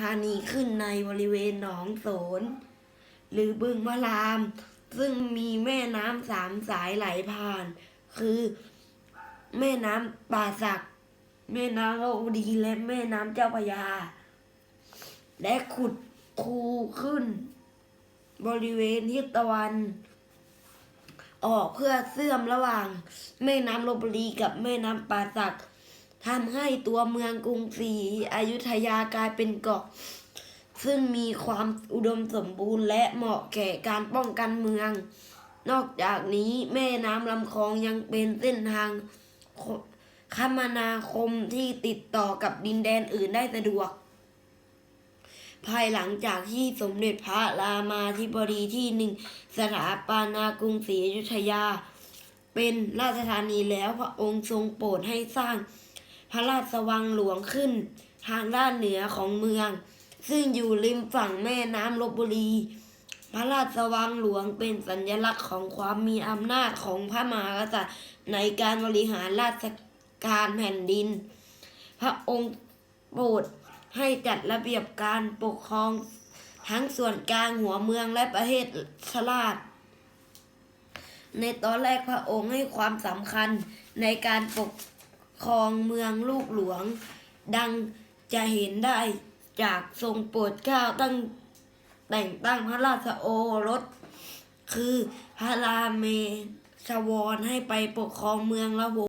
ถานีขึ้นในบริเวณหนองโสน หรือบึงพระราม ซึ่งมีแม่น้ำสามสายไหลผ่าน คือแม่น้ำป่าสัก แม่น้ำโลกดีและแม่น้ำเจ้าพยา และขุดคูขึ้น บริเวณทิศตะวัน ออกเพื่อเสื่อมระหว่าง แม่น้ำลบบุรีกับแม่น้ำป่าสัก ทำให้ตัวเมืองกรุงศรีอยุธยากลายเป็นเกาะ ซึ่งมีความอุดมสมบูรณ์และเหมาะแก่การป้องกันเมือง นอกจากนี้แม่น้ำลำคลองยังเป็นเส้นทางคมนาคมที่ติดต่อกับดินแดนอื่นได้สะดวก ภายหลังจากที่สมเด็จพระรามาธิบดีที่หนึ่งสถาปนากรุงศรีอยุธยา เป็นราชธานีแล้วพระองค์ทรงโปรดให้สร้าง ระราชวังหลวงขึ้น ทางด้านเหนือของเมือง ซึ่งอยู่ริมฝั่งแม่น้ำลบบุรี พระราชวังหลวงเป็นสัญลักษณ์ของความมีอำนาจของพระมหากษัตริย์ในการบริหารราชการแผ่นดิน พระองค์โปรดให้จัดระเบียบการปกครองทั้งส่วนกลางหัวเมืองและประเทศชลาดในตอนแรกพระองค์ให้ความสำคัญในการปก ครองเมืองลูกหลวง ดังจะเห็นได้จากทรงโปรดเกล้าตั้งแต่งตั้งพระราชโอรส คือพระราเมศวรให้ไปปกครองเมืองละโว